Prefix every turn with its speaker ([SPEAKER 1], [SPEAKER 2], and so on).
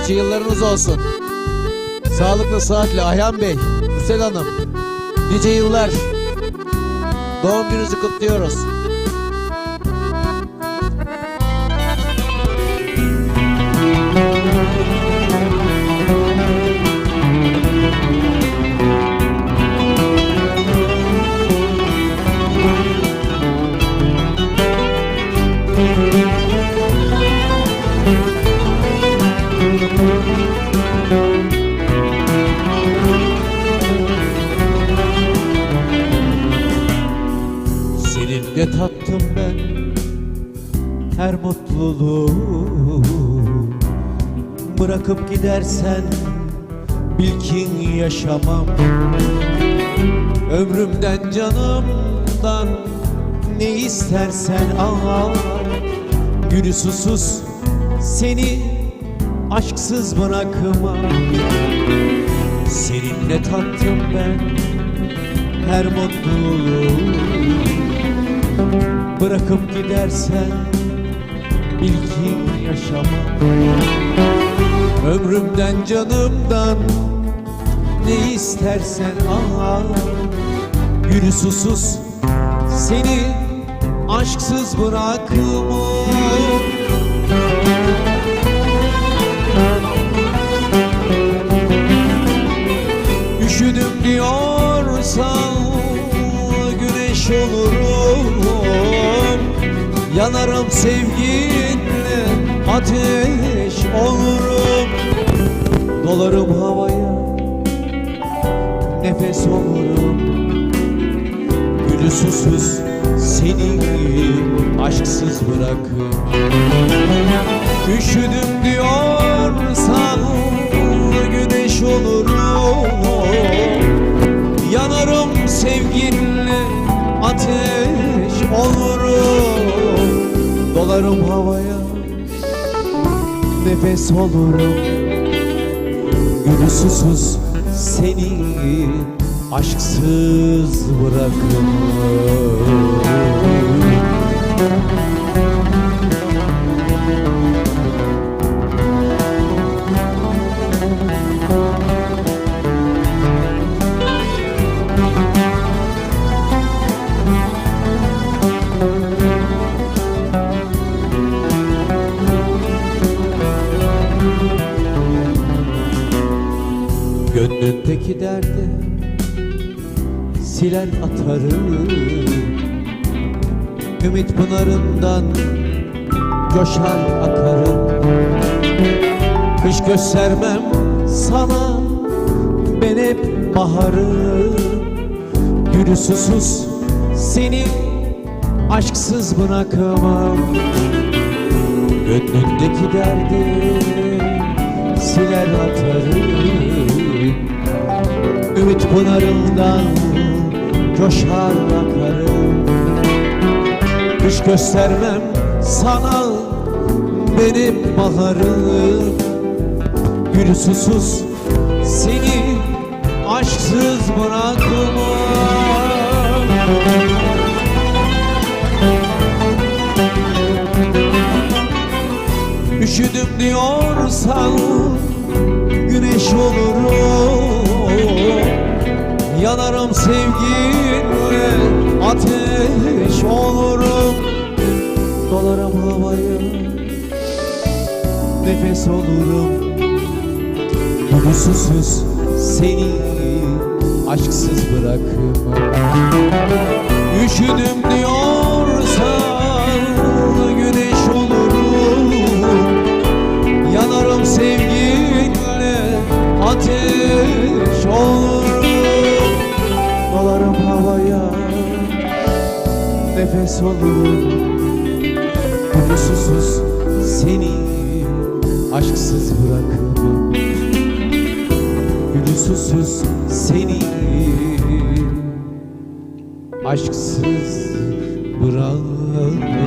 [SPEAKER 1] Nice yıllarınız olsun. Sağlıklı sıhhatli Ayhan Bey, Hüseyin Hanım. Nice yıllar. Doğum gününüzü kutluyoruz. Seninle tattım ben her mutluluğu. Bırakıp gidersen bil yaşamam. Ömrümden canımdan ne istersen al. Gülü susuz seni aşksız bırakmam Seninle tattım ben her mutluluğu Bırakıp gidersen bil ki yaşamam Ömrümden canımdan ne istersen al Gülü susuz seni aşksız bırakmam Yanarım sevginle ateş olurum. Dolarım havaya nefes olurum. Gülü susuz seni aşksız bırakır. Üşüdüm diyorsan güneş olurum. Yanarım sevginle ateş Dolarım havaya nefes olurum. Gülü susuz seni aşksız bırakırım Gönlündeki derdi siler atarım. Ümit pınarından coşar akarım. Kış göstermem sana ben hep baharım. Gülü susuz seni aşksız bırakamam. Gönlündeki derdi siler atarım Ümit pınarından coşar akarım Kış göstermem sana benim baharım Gülü susuz seni aşksız bırakmam. Üşüdüm diyorsan güneş olurum Yanarım sevginle ateş olurum. Dolarım havaya nefes olurum. Susuz seni aşksız bırakmam Üşüdüm diyorsan nefes olurum Gülü susuz seni aşksız bırakmam Gülü susuz seni aşksız bırakmam